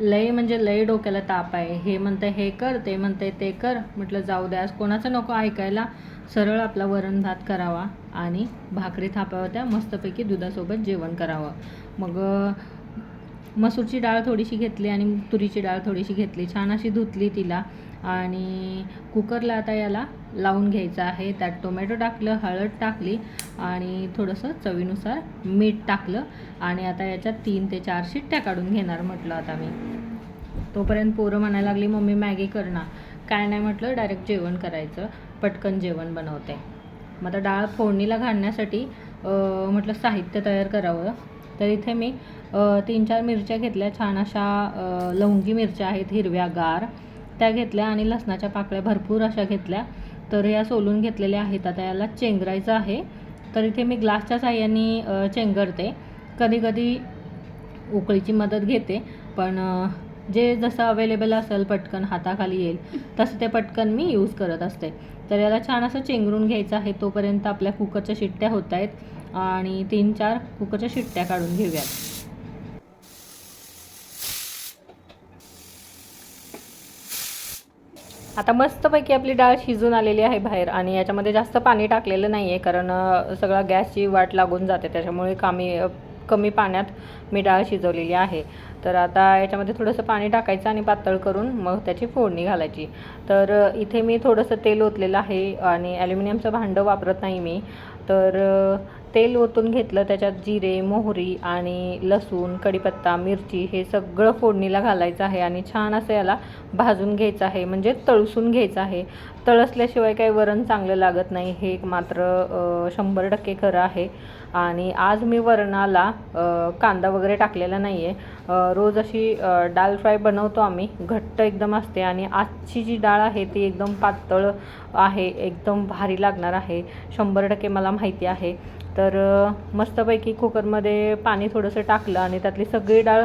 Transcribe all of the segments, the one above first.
लय म्हणजे लय डोक्याला ताप आहे. हे म्हणते हे कर ते म्हणते ते कर. म्हटलं जाऊ द्या कोणाचं नको ऐकायला. सरळ आपला वरण भात करावा आणि भाकरी थापाव्या त्या मस्तपैकी दुधासोबत जेवण करावं. मग मसूरची डाळ थोडीशी घेतली आणि तुरीची डाळ थोडीशी घेतली. छान अशी धुतली तिला आणि कुकरला आता याला लावून घ्यायचं आहे. त्यात टोमॅटो टाकलं हळद टाकली आणि थोडंसं चवीनुसार मीठ टाकलं आणि आता याच्यात तीन ते चार शिट्ट्या काढून घेणार म्हटलं आता मी. तोपर्यंत पोरं म्हणायला लागली मम्मी मॅगी कर ना. काय नाही म्हटलं डायरेक्ट जेवण करायचं. पटकन जेवण बनवते. मग आता डाळ फोडणीला घालण्यासाठी म्हटलं साहित्य तयार करावं. तर इथे मी तीन चार मिरच्या घेतल्या. छान अशा लवंगी मिरच्या आहेत हिरव्या गार. त्या घेतल्या आणि लसणाच्या पाकळ्या भरपूर अशा घेतल्या. तर या सोलून घेतलेल्या आहेत. आता याला चेंगरायचं आहे. तर इथे मी ग्लासच्या साह्याने चेंगरते. कधीकधी उकळीची मदत घेते. पण जे जसं अवेलेबल असेल पटकन हाताखाली येईल तसं ते पटकन मी यूज करत असते. तर याला छान असं चेंगरून घ्यायचं आहे. तोपर्यंत आपल्या कुकरच्या शिट्ट्या होत आहेत. आणि तीन चार कुकरच्या शिट्ट्या काढून घेऊयात. आता मस्तपैकी आपली डाळ शिजून आलेली आहे बाहेर आणि याच्यामध्ये जास्त पाणी टाकलेलं नाही आहे कारण सगळा गॅसची वाट लागून जाते. त्याच्यामुळे कमी कमी पाण्यात मी डाळ शिजवलेली आहे. तर आता याच्यामध्ये थोडंसं पाणी टाकायचं आणि पातळ करून मग त्याची फोडणी घालायची. तर इथे मी थोडंसं तेल ओतलेलं आहे आणि ॲल्युमिनियमचं भांडं वापरत नाही मी. तर तेल ओतून घेतलं त्याच्यात जिरे मोहरी आणि लसूण कढीपत्ता मिरची हे सगळं फोडणीला घालायचं आहे आणि छान असं याला भाजून घ्यायचं आहे म्हणजे तळसून घ्यायचं आहे. तळसल्याशिवाय काही वरण चांगलं लागत नाही हे एक मात्र शंभर टक्के खरं आहे. आणि आज मी वरणाला कांदा वगैरे टाकलेला नाही आहे रोज अशी डाळ फ्राय बनवतो आम्ही घट्ट एकदम असते आणि आजची जी डाळ आहे ती एकदम पातळ आहे एकदम भारी लागणार आहे. शंभर टक्के मला माहिती आहे. तर मस्तपैकी कुकरमध्ये पाणी थोडंसं टाकलं आणि त्यातली सगळी डाळ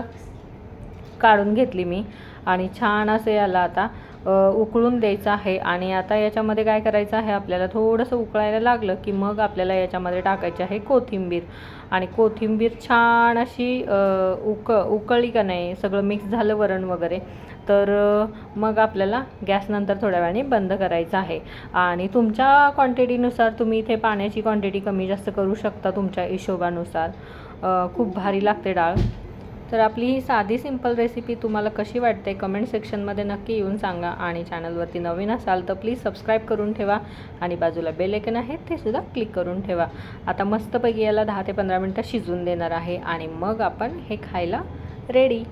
काढून घेतली मी. आणि छान असं याला आता उकळून द्यायचं आहे. आणि आता याच्यामध्ये काय करायचं आहे आपल्याला थोडंसं उकळायला लागलं की मग आपल्याला याच्यामध्ये टाकायची आहे कोथिंबीर. आणि कोथिंबीर छान अशी उक उकळली का नाही सगळं मिक्स झालं वरण वगैरे तर मग आपल्याला गॅस नंतर थोड्या वेळाने बंद करायचं आहे. आणि तुमच्या क्वांटिटीनुसार तुम्ही इथे पाण्याची क्वांटिटी कमी जास्त करू शकता तुमच्या हिशोबानुसार. खूप भारी लागते डाळ. तर आपली ही साधी सिंपल रेसिपी तुम्हाला कशी वाटते कमेंट सेक्शनमध्ये नक्की येऊन सांगा आणि चॅनलवरती नवीन असाल तर प्लीज सबस्क्राईब करून ठेवा आणि बाजूला बेलेकन आहे ते सुद्धा क्लिक करून ठेवा. आता मस्तपैकी याला दहा ते पंधरा मिनटं शिजून देणार आहे आणि मग आपण हे खायला रेडी